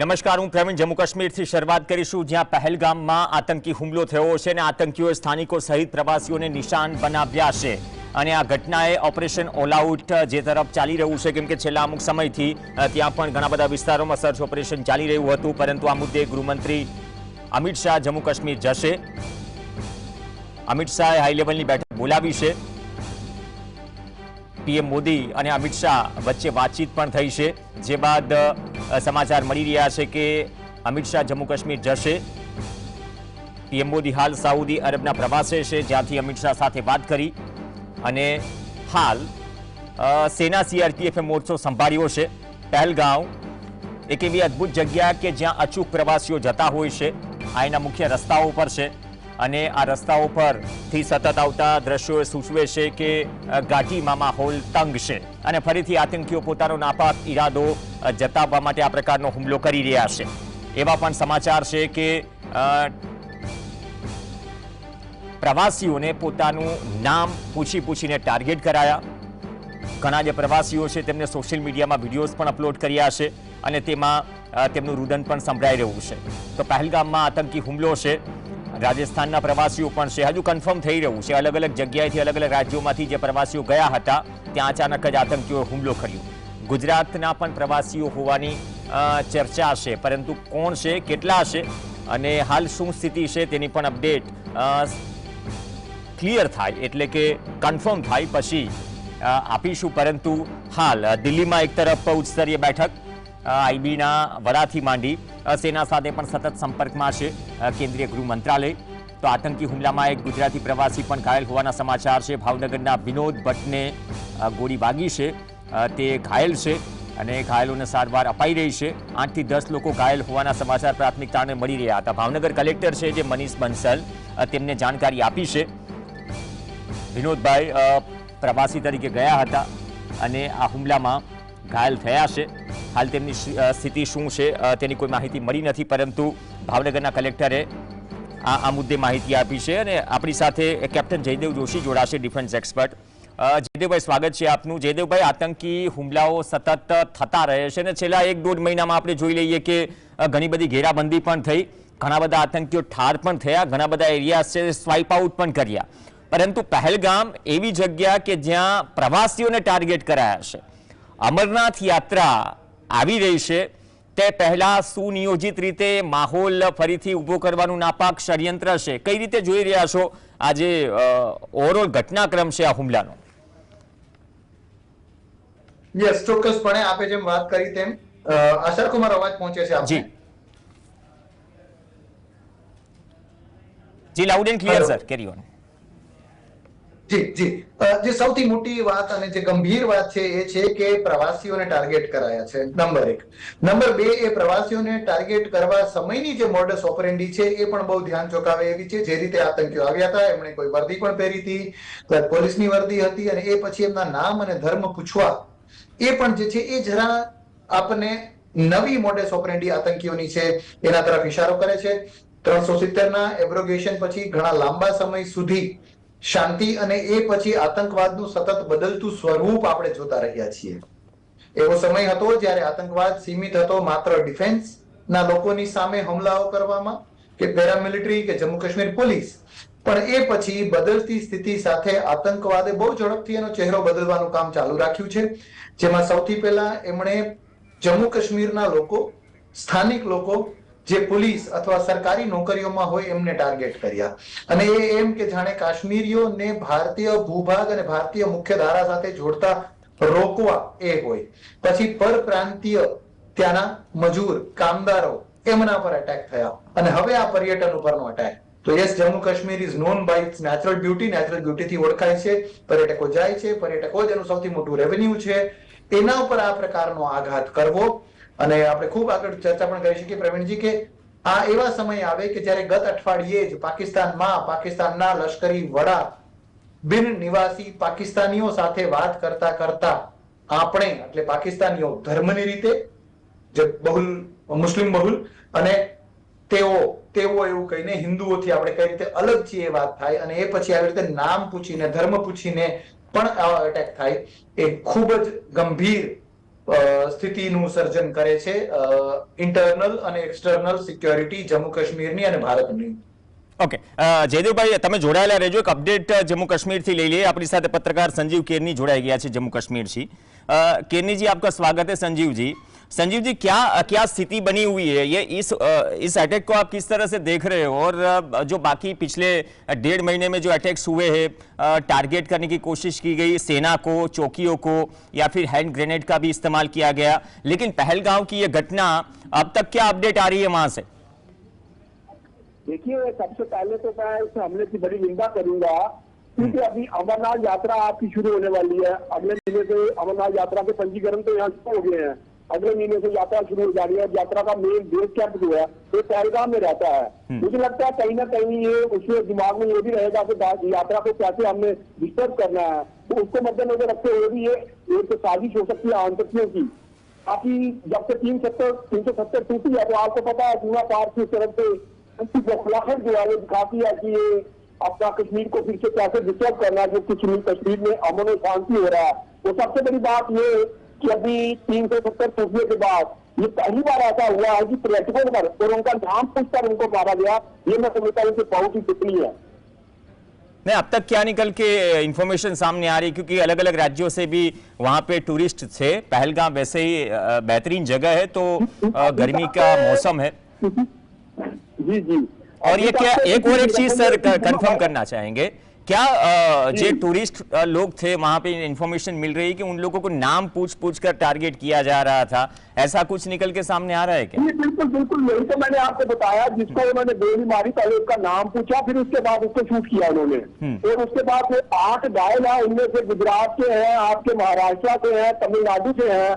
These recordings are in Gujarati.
નમસ્કાર, હું પ્રવીણ. જમ્મુ કાશ્મીરથી શરૂઆત કરીશું, જ્યાં પહેલગામમાં આતંકી હુમલો થયો છે અને આતંકીઓએ સ્થાનિકો સહિત પ્રવાસીઓને નિશાન બનાવ્યા છે. અને આ ઘટનાએ ઓપરેશન ઓલઆઉટ જે તરફ ચાલી રહ્યું છે, કેમ કે છેલ્લા અમુક સમયથી ત્યાં પણ ઘણા બધા વિસ્તારોમાં સર્ચ ઓપરેશન ચાલી રહ્યું હતું, પરંતુ આ મુદ્દે ગૃહમંત્રી અમિત શાહ જમ્મુ કાશ્મીર જશે. અમિત શાહે હાઈ લેવલની બેઠક બોલાવી છે. પીએમ મોદી અને અમિત શાહ વચ્ચે વાતચીત પણ થઈ છે. જે બાદ સમાચાર મળી રહ્યા છે કે અમિત શાહ જમ્મુ કાશ્મીર જશે. પીએમ મોદી હાલ સાઉદી અરબના પ્રવાસે છે, જ્યાંથી અમિત શાહ સાથે વાત કરી. અને હાલ સેના સીઆરપીએફે મોરચો સંભાળ્યો છે. પહેલગાંવ, એક એવી અદ્ભુત જગ્યા કે જ્યાં અચૂક પ્રવાસીઓ જતા હોય છે. આ એના મુખ્ય રસ્તાઓ પર છે. અને આ રસ્તાઓ પરથી સતત આવતા દ્રશ્યો સૂચવે છે કે ઘાટીમાં માહોલ તંગ છે અને ફરીથી આતંકીઓ પોતાનો નાપાક ઈરાદો જતાવવા માટે આ પ્રકારનો હુમલો કરી રહ્યા છે. એવા પણ સમાચાર છે કે પ્રવાસીઓને પોતાનું નામ પૂછી પૂછીને ટાર્ગેટ કરાયા. ઘણા જે પ્રવાસીઓ છે તેમને સોશિયલ મીડિયામાં વિડીયોઝ પણ અપલોડ કર્યા છે અને તેમાં તેમનું રુદન પણ સંભળાઈ રહ્યું છે. તો પહેલગામમાં આતંકી હુમલો છે. રાજસ્થાનના પ્રવાસીઓ પણ છે. હજુ કન્ફર્મ થઈ રહ્યું છે. અલગ અલગ જગ્યાએથી અલગ અલગ રાજ્યોમાંથી જે પ્રવાસીઓ ગયા હતા, ત્યાં અચાનક જ આતંકીઓએ હુમલો કર્યો. ગુજરાતના પણ પ્રવાસીઓ હોવાની ચર્ચા છે. પરંતુ કોણ છે, કેટલા છે અને હાલ શું સ્થિતિ છે તેની પણ અપડેટ ક્લિયર થાય. એટલે કે કન્ફર્મ થાય પછી આપીશું. પરંતુ હાલ દિલ્હીમાં એક તરફ ઉચ્ચ સ્તરીય બેઠક. આઈબીના વડાથી માંડી અ, સેના સાથે પણ સતત સંપર્કમાં છે અ, કેન્દ્રીય ગૃહ મંત્રાલય. તો આતંકી હુમલામાં એક ગુજરાતી પ્રવાસી પણ ઘાયલ હોવાના સમાચાર છે. ભાવનગરના વિનોદ ભટ્ટને અ, ગોળી વાગી છે અ, તે ઘાયલ છે અને ઘાયલોને સારવાર અપાઈ રહી છે. આઠથી દસ લોકો ઘાયલ હોવાના સમાચાર પ્રાથમિક તારણે મળી રહ્યા હતા. ભાવનગર કલેક્ટર છે જે મનીષ બંસલ અ, તેમને જાણકારી આપી છે. વિનોદભાઈ અ, પ્રવાસી તરીકે ગયા હતા અને આ હુમલામાં ઘાયલ થયા છે. હાલ તેમની સ્થિતિ શું છે તેની કોઈ માહિતી મળી નથી, પરંતુ ભાવનગરના કલેક્ટરે આ આ મુદ્દે માહિતી આપી છે અને આપણી સાથે કેપ્ટન જયદેવ જોશી જોડાશે, ડિફેન્સ એક્સપર્ટ. જયદેવભાઈ, સ્વાગત છે આપનું. જયદેવભાઈ, આતંકી હુમલાઓ સતત થતા રહે છે અને છેલ્લા એક દોઢ મહિનામાં આપણે જોઈ લઈએ કે ઘણી બધી ઘેરાબંધી પણ થઈ. ઘણા બધા આતંકીઓ ઠાર પણ થયા, ઘણા બધા એરિયા છે, સ્વાઇપ આઉટ પણ કર્યા. પરંતુ પહેલગામ એવી જગ્યા કે જ્યાં પ્રવાસીઓને ટાર્ગેટ કરાયા છે. અમરનાથ યાત્રા આવી રહી છે. તે પહેલા સુનિયોજિત રીતે માહોલ ફરીથી ઊભો કરવાનું નાપાક ષડયંત્ર છે. કઈ રીતે જોઈ રહ્યા છો આજે ઓવરઓલ ઘટનાક્રમ છે આ હુમલાનો? યસ ચોક્કસપણે આપે જેમ વાત કરી તેમ આશા રાખું અવાજ પહોંચે છે જી. જી loud and clear sir carry on જી જી. જે સૌથી મોટી વાત અને જે ગંભીર વાત છે એ છે કે પ્રવાસીઓને ટાર્ગેટ કરાયા છે, નંબર એક. નંબર બે, એ પ્રવાસીઓને ટાર્ગેટ કરવા સમયની જે મોડસ ઓપરેન્ડી છે એ પણ બહુ ધ્યાન ચોંકાવે એવી છે. જે રીતે આતંકીઓ આવ્યા હતા, એમણે કોઈ વર્દી પણ પહેરી હતી પોલીસની વર્દી હતી અને એ પછી એમના નામ અને ધર્મ પૂછવા. એ પણ જે છે એ જરા આપણને નવી મોડેસ ઓપરેન્ડી આતંકીઓની છે, એના તરફ ઇશારો કરે છે. ત્રણસો સિત્તેર ના એબ્રોગેશન પછી ઘણા લાંબા સમય સુધી શાંતિ અને એ પછી આતંકવાદનું સતત બદલતું સ્વરૂપ આપણે જોતા રહ્યા છીએ. એવો સમય હતો જ્યારે આતંકવાદ સીમિત હતો માત્ર ડિફેન્સ ના લોકોની સામે હુમલાઓ કરવામાં કે પેરામિલિટરી કે જમ્મુ કાશ્મીર પોલીસ. પણ એ પછી બદલતી સ્થિતિ સાથે આતંકવાદે બહુ ઝડપથી એનો ચહેરો બદલવાનું કામ ચાલુ રાખ્યું છે. જેમાં સૌથી પહેલા એમણે જમ્મુ કાશ્મીરના લોકો, સ્થાનિક લોકો જે પોલીસ અથવા સરકારી નોકરીઓમાં હોય એમને ટાર્ગેટ કર્યા. અને એ એમ કે જાણે કાશ્મીરીઓને ભારતીય ભૂભાગ અને ભારતીય મુખ્ય ધારા સાથે જોડતા રોકવા એ હોય. પછી પરપ્રાંતીય ત્યાંના મજૂર, કામદારો એમના પર અટેક થયા. અને હવે આ પર્યટન ઉપરનો અટેક તો yes Jammu Kashmir is known by its natural beauty natural બ્યુટીથી ઓળખાય છે. પર્યટકો જાય છે. પર્યટકો જ એનું સૌથી મોટું રેવન્યુ છે. એના ઉપર આ પ્રકારનો આઘાત કરવો. અને આપણે ખૂબ આગળ ચર્ચા પણ કરી શકીએ. પ્રવીણજી, કે આ એવા સમય આવે કે જ્યારે ગત અઠવાડિયે જ પાકિસ્તાનમાં પાકિસ્તાનના લશ્કરી વડા બિન નિવાસી પાકિસ્તાનીઓ સાથે વાત કરતા કરતા આપણે, એટલે પાકિસ્તાનીઓ ધર્મની રીતે, જે બહુલ, મુસ્લિમ બહુલ, અને તેઓ તેઓ એવું કહીને હિન્દુઓથી આપણે કઈ રીતે અલગ છીએ એ વાત થાય, અને એ પછી આવી રીતે નામ પૂછીને, ધર્મ પૂછીને પણ આવા અટેક થાય, એ ખૂબ જ ગંભીર સ્થિતિનું સર્જન કરે છે ઇન્ટરનલ અને એક્સટર્નલ સિક્યોરિટી જમ્મુ કાશ્મીરની અને ભારતની. ઓકે જયદેવભાઈ, તમે જોડાયેલા રહેજો. એક અપડેટ જમ્મુ કાશ્મીરથી લઈ લઈએ. આપણી સાથે પત્રકાર સંજીવ કેરની જોડાઈ ગયા છે જમ્મુ કશ્મીરથી. કેરનીજી આપકા સ્વાગત હે સંજીવજી. संजीव जी क्या क्या स्थिति बनी हुई है? ये इस इस अटैक को आप किस तरह से देख रहे हो? और जो बाकी पिछले डेढ़ महीने में जो अटैक्स हुए हैं टारगेट करने की कोशिश की गई सेना को चौकियों को या फिर हैंड ग्रेनेड का भी इस्तेमाल किया गया। लेकिन पहलगांव की ये घटना अब तक क्या अपडेट आ रही है वहाँ से? देखिए सबसे पहले तो मैं इस हमले की बड़ी निंदा करूँगा क्योंकि अभी अमरनाथ यात्रा आपकी शुरू होने वाली है। अगले महीने से अमरनाथ यात्रा के पंजीकरण तो यहाँ शुरू हो गए हैं। अगले महीने से यात्रा शुरू हो जा रही है यात्रा का मेन बेस कैंप जो है वो पहलगाम में रहता है। मुझे लगता है कहीं ना कहीं ये उसके दिमाग में ये भी रहेगा कि यात्रा को कैसे हमने डिस्टर्ब करना है। तो उसको मद्देनजर रखते हुए भी ये एक साजिश हो सकती है आतंकियों की। बाकी जब से तीन सत्तर तीन सौ सत्तर टूटी है तो आपको पता है सीमा पार की तरफ़ से उनकी बौखलाहट जो है वो दिखाती है कि ये अपना कश्मीर को फिर से कैसे डिस्टर्ब करना है जो कश्मीर कश्मीर में अमन और शांति हो रहा है। तो सबसे बड़ी बात ये कि अभी तीन सौ सत्तर टूटने के बाद ये पहली बार ऐसा हुआ है कि पर्यटकों पर और उनका नाम पूछकर उनको मारा गया ये मैं समझता हूँ कि बहुत ही टिप्पणी है। नहीं अब तक क्या निकल के इंफॉर्मेशन सामने आ रही क्योंकि अलग अलग राज्यों से भी वहाँ पे टूरिस्ट थे। पहलगाम वैसे ही बेहतरीन जगह है तो गर्मी का मौसम है। जी जी। और ये क्या एक और एक चीज़ सर कंफर्म करना चाहेंगे। क्या जो टूरिस्ट लोग थे वहाँ पे इंफॉर्मेशन मिल रही है कि उन लोगों को नाम पूछ पूछ कर टारगेट किया जा रहा था? ऐसा कुछ निकल के सामने आ रहा है क्या? बिल्कुल बिल्कुल यही तो मैंने आपको बताया जिसको उन्होंने गोली मारी पहले उसका नाम पूछा फिर उसके बाद उसको शूट किया उन्होंने। और उसके बाद आठ घायल है उनमें से गुजरात के है आपके महाराष्ट्र के है तमिलनाडु से है।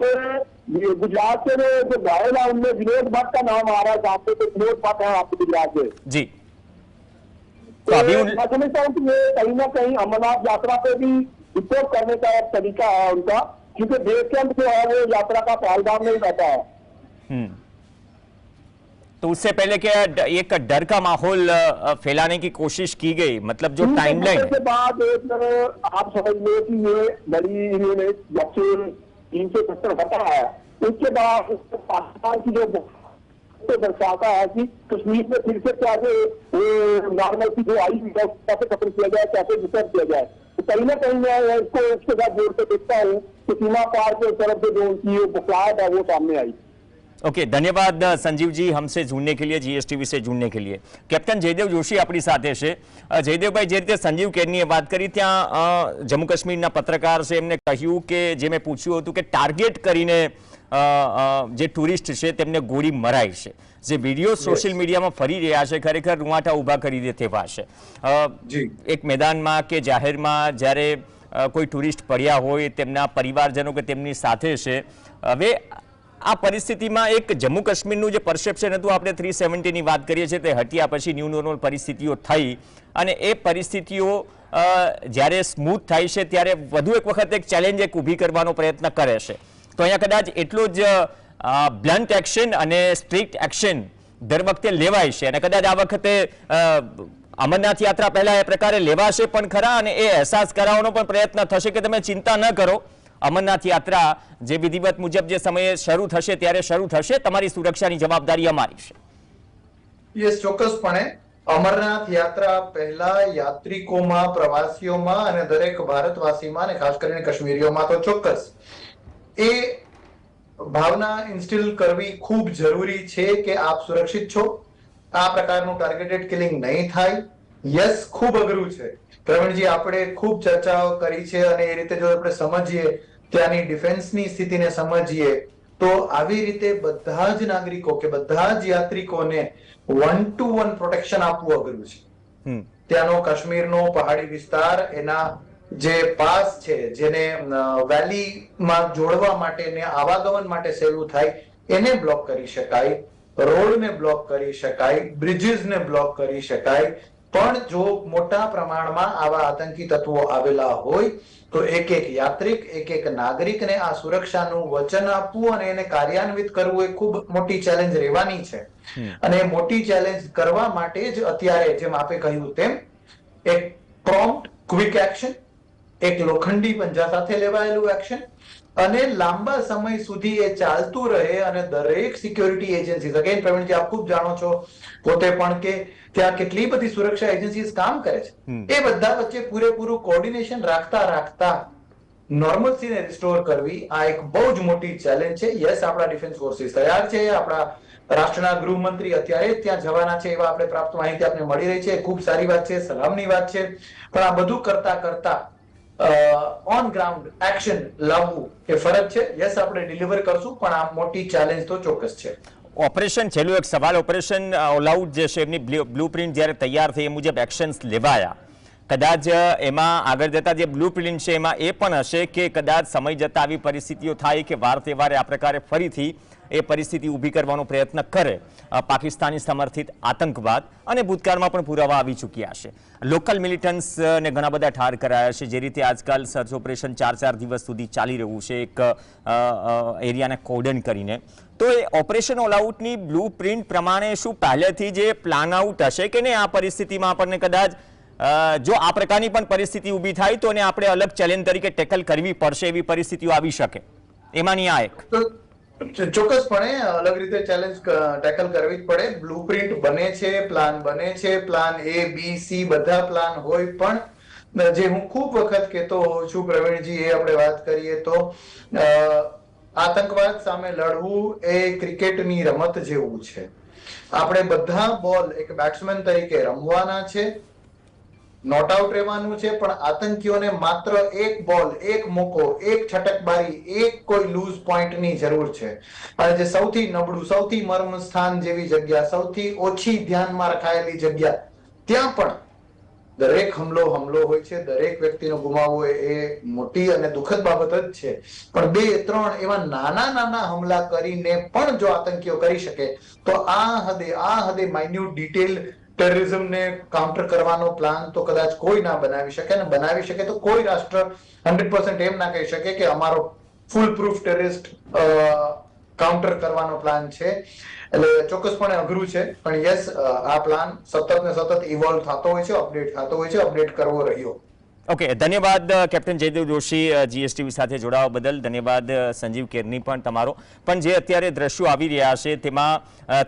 तो गुजरात के जो घायल है उनमें विनोद भट्ट का नाम आ रहा है सामने तो विनोद भट्ट है आपके गुजरात से जी। तो अभी उन मैं समझता हूँ कि ये कहीं ना कहीं अमरनाथ यात्रा पे भी रिपोर्ट करने का एक तरीका है उनका क्योंकि बेस कैंप जो है वो यात्रा का पहलगाम में ही रहता है। हम्म। तो उससे पहले क्या एक डर का माहौल फैलाने की कोशिश की गई? मतलब जो टाइमलाइन के बाद एक आप समझ लो कि ये बड़ी इन्होंने जब से तीन सौ सत्तर हटा है। उसके बाद पाकिस्तान की जो तो दर्शाता है कि कश्मीर में फिर से कैसे नॉर्मल की जो आई हुई है उसको कैसे खत्म किया जाए कैसे डिस्टर्ब किया जाए तो कहीं ना कहीं मैं इसको इसके साथ जोड़ के देखता हूँ कि सीमा पार के तरफ से जो उनकी बुखलाहट है वो सामने आई ઓકે ધન્યવાદ અ, સંજીવજી હમસે જોડને કે લીએ જીએસટીવી સે જોડને કે લીએ કેપ્ટન જયદેવ જોશી આપણી સાથે છે અ, જયદેવભાઈ જે રીતે સંજીવ કેરની વાત કરી ત્યાં અ, જમ્મુ કાશ્મીરના પત્રકાર છે એમને કહ્યું કે જે મેં પૂછ્યું હતું કે ટાર્ગેટ કરીને અ, અ, જે ટુરિસ્ટ છે તેમને ગોળી મરાય છે. જે વીડિયો સોશિયલ મીડિયામાં ફરી રહ્યા છે ખરેખર રૂવાટા ઊભા કરી દે તેવા છે. એક મેદાનમાં કે જાહેરમાં જ્યારે કોઈ ટુરિસ્ટ પડ્યા હોય તેમના પરિવારજનો કે તેમની સાથે છે હવે આ પરિસ્થિતિમાં એક જમ્મુ કાશ્મીરનું જે પરસેપ્શન હતું આપણે થ્રી સેવન્ટીની વાત કરીએ છીએ તે હટ્યા પછી ન્યૂ નોર્મલ પરિસ્થિતિઓ થઈ. અને એ પરિસ્થિતિઓ જ્યારે સ્મૂથ થાય છે ત્યારે વધુ એક વખત એક ચેલેન્જ એક ઊભી કરવાનો પ્રયત્ન કરે છે. તો અહીંયા કદાચ એટલું જ બ્લન્ટ એક્શન અને સ્ટ્રિક્ટ એક્શન દર વખતે લેવાય છે. અને કદાચ આ વખતે અમરનાથ યાત્રા પહેલા એ પ્રકારે લેવાશે પણ ખરા અને એ અહેસાસ કરાવવાનો પણ પ્રયત્ન થશે કે તમે ચિંતા ન કરો. અમરનાથ યાત્રા જે વિધિવત મુજબ જે સમયે શરૂ થશે ત્યારે શરૂ થશે. તમારી સુરક્ષાની જવાબદારી અમારી છે. યસ, ચોક્કસપણે. અમરનાથ યાત્રા પહેલા યાત્રિકોમાં, પ્રવાસીઓમાં અને દરેક ભારતવાસીમાં અને ખાસ કરીને કશ્મીરીઓમાં તો ચોક્કસ. એ ભાવના ઇન્સ્ટિલ કરવી ખૂબ જરૂરી છે કે આપ સુરક્ષિત છો. આ પ્રકારનું ટાર્ગેટેડ કિલિંગ નહીં થાય. યસ ખૂબ અઘરું છે. પ્રવીણજી આપણે ખૂબ ચર્ચાઓ કરી છે અને એ રીતે જો આપણે સમજીએ ત્યાંની ડિફેન્સની સ્થિતિને સમજીએ તો આવી રીતે બધા જ નાગરિકો કે બધા જ યાત્રિકોને વન ટુ વન પ્રોટેક્શન આપવું અઘરું છે. હમ. ત્યાંનો કાશ્મીરનો પહાડી વિસ્તાર એના જે પાસ છે જેને વેલીમાં જોડવા માટે ને આવાગમન માટે સહેલું થાય એને બ્લોક કરી શકાય. રોડને બ્લોક કરી શકાય બ્રિજીસને બ્લોક કરી શકાય. પણ જો મોટા પ્રમાણમાં આવા આતંકી તત્વો આવેલા હોય તો એક એક યાત્રિક એક એક નાગરિકને આ સુરક્ષાનું વચન આપવું અને એને કાર્યાન્વિત કરવું એ ખૂબ મોટી ચેલેન્જ રહેવાની છે. અને મોટી ચેલેન્જ કરવા માટે જ અત્યારે જેમ આપે કહ્યું તેમ એક પ્રોમ્પ્ટ ક્વિક એક્શન એક લોખંડી પંજા સાથે લેવાયેલું એક્શન અને લાંબા સમય સુધી એ ચાલતું રહે અને દરેક સિક્યોરિટી એજન્સી અગેન પ્રવીણજી આપ ખૂબ જાણો છો પોતે પણ કે ત્યાં કેટલી બધી સુરક્ષા એજન્સીઝ કામ કરે છે. એ બધા વચ્ચે પૂરેપૂરું કોર્ડિનેશન રાખતા રાખતા નોર્મલસીને રિસ્ટોર કરવી આ એક બહુ જ મોટી ચેલેન્જ છે. યસ આપણા ડિફેન્સ ફોર્સિસ તૈયાર છે. આપણા રાષ્ટ્રના ગૃહમંત્રી અત્યારે ત્યાં જવાના છે એવા આપણે પ્રાપ્ત માહિતી આપને મળી રહી છે. ખૂબ સારી વાત છે સલામની વાત છે. પણ આ બધું કરતા કરતા ઓન ગ્રાઉન્ડ એક્શન લાવવું એ ફરજ છે. યસ આપણે ડિલિવર કરશું, પણ આ મોટી ચેલેન્જ તો ચોક્કસ છે. ઓપરેશન છેલ્લું એક સવાલ. ઓપરેશન ઓલઆઉટ જે છે, એમની બ્લુપ્રિન્ટ જ્યારે તૈયાર થઈ એ મુજબ એક્શન્સ લેવાયા. કદાચ એમાં આગળ જતા જે બ્લુપ્રિન્ટ છે, એમાં એ પણ હશે કે કદાચ સમય જતાં આવી પરિસ્થિતિઓ થાય કે વાર તહેવારે આ પ્રકારે ફરીથી એ પરિસ્થિતિ ઊભી કરવાનો પ્રયત્ન કરે. પાકિસ્તાની સમર્થિત આતંકવાદ અને ભૂતકાળમાં પણ પુરાવા આવી ચૂક્યા છે. લોકલ મિલિટન્ટ્સને ઘણા બધા ઠાર કરાયા છે, જે રીતે આજકાલ સર્ચ ઓપરેશન ચાર ચાર દિવસ સુધી ચાલી રહ્યું છે, એક એરિયાને કોડન કરીને. તો એ ઓપરેશન ઓલ આઉટની બ્લુ પ્રિન્ટ પ્રમાણે શું પહેલેથી જે પ્લાન આઉટ હશે કે નહીં આ પરિસ્થિતિમાં આપણને કદાચ જો આ પ્રકારની પણ પરિસ્થિતિ ઊભી થાય તો એને આપણે અલગ ચેલેન્જ તરીકે ટેકલ કરવી પડશે એવી પરિસ્થિતિઓ આવી શકે. એમાંની આ એક. ચોક્કસપણે અલગ રીતે ચેલેન્જ ટેકલ કરવી જ પડે. બ્લુપ્રિન્ટ બને છે પ્લાન બને છે પ્લાન એ બી સી બધા પ્લાન હોય પણ જે હું ખૂબ વખત કહેતો હોઉં છું, પ્રવીણજી, એ આપણે વાત કરીએ તો આતંકવાદ સામે લડવું એ ક્રિકેટની રમત જેવું છે. આપણે બધા બોલ એક બેટ્સમેન તરીકે રમવાના છે. નોટ આઉટ રહેવાનું છે, પણ આતંકીઓને માત્ર એક બોલ, એક મોકો, એક છટકબારી, એક કોઈ લૂઝ પોઈન્ટની જરૂર છે. અને જે સૌથી નબળું, સૌથી મર્મ સ્થાન જેવી જગ્યા, સૌથી ઓછી ધ્યાનમાં રખાયેલી જગ્યા, ત્યાં પણ દરેક હમલો હમલો હોય છે, દરેક વ્યક્તિનો ગુમાવવો એ મોટી અને દુઃખદ બાબત જ છે. પણ બે, ત્રણ એવા નાના નાના હમલા કરીને પણ જો આતંકીઓ કરી શકે, તો આ હદે આ હદે માઇન્યુટ ડિટેલ ટેરરિઝમને કાઉન્ટર કરવાનો પ્લાન તો કદાચ કોઈ ના બનાવી શકે અને બનાવી શકે તો કોઈ રાષ્ટ્ર હંડ્રેડ એમ ના કહી શકે કે અમારો ફૂલ પ્રૂફ ટેરરિસ્ટ કાઉન્ટર કરવાનો પ્લાન છે. એટલે ચોક્કસપણે અઘરું છે. પણ યસ આ પ્લાન સતત ને સતત ઇવોલ્વ થતો હોય છે અપડેટ થતો હોય છે અપડેટ કરવો રહ્યો. ઓકે ધન્યવાદ કેપ્ટન જયદેવ જોશી જીએસટીવી સાથે જોડાવા બદલ. ધન્યવાદ સંજીવ કેરની પણ તમારો. પણ જે અત્યારે દ્રશ્યો આવી રહ્યા છે, તેમાં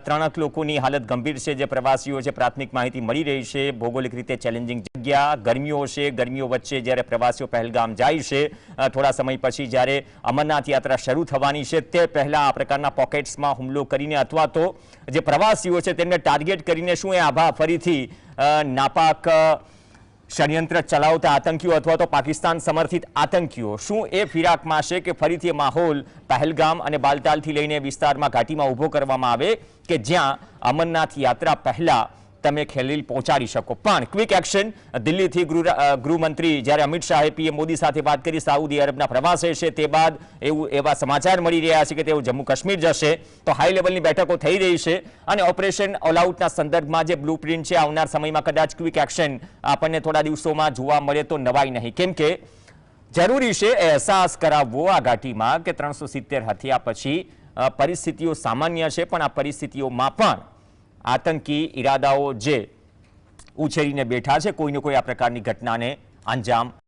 ત્રણક લોકોની હાલત ગંભીર છે. જે પ્રવાસીઓ છે, પ્રાથમિક માહિતી મળી રહી છે. ભૌગોલિક રીતે ચેલેન્જિંગ જગ્યા, ગરમીઓ છે. ગરમીઓ વચ્ચે જ્યારે પ્રવાસીઓ પહેલગામ જાય છે થોડા સમય પછી જ્યારે અમરનાથ યાત્રા શરૂ થવાની છે, તે પહેલાં આ પ્રકારના પોકેટ્સમાં હુમલો કરીને અથવા તો જે પ્રવાસીઓ છે, તેમને ટાર્ગેટ કરીને શું એ આભા ફરીથી નાપાક ષડયંત્ર ચલાવતા આતંકીઓ અથવા તો પાકિસ્તાન સમર્થિત આતંકીઓ. શું એ ફિરાકમાં છે કે ફરીથી માહોલ પહેલગામ અને બાલતાલથી લઈને વિસ્તારમાં ઘાટીમાં ઊભો કરવામાં આવે? કે જ્યાં અમરનાથ યાત્રા પહેલા તમે ખેલીલ પહોંચાડી શકો. પણ ક્વિક એક્શન દિલ્હીથી ગૃહમંત્રી જ્યારે અમિત શાહે પીએમ મોદી સાથે વાત કરી, સાઉદી અરબના પ્રવાસે છે તે બાદ એવું, એવા સમાચાર મળી રહ્યા છે કે તેઓ જમ્મુ કાશ્મીર જશે. તો હાઈ લેવલની બેઠકો થઈ રહી છે અને ઓપરેશન ઓલઆઉટના સંદર્ભમાં જે બ્લુ છે, આવનાર સમયમાં કદાચ ક્વિક એક્શન આપણને થોડા દિવસોમાં જોવા મળે તો નવાઈ નહીં. કેમ કે જરૂરી છે અહેસાસ કરાવવો આ ઘાટીમાં કે ત્રણસો સિત્તેર હથિયા પછી પરિસ્થિતિઓ સામાન્ય છે, પણ આ પરિસ્થિતિઓમાં પણ આતંકી ઈરાદાઓ જે ઉછેરીને બેઠા છે કોઈને કોઈ આ પ્રકારની ઘટનાને અંજામ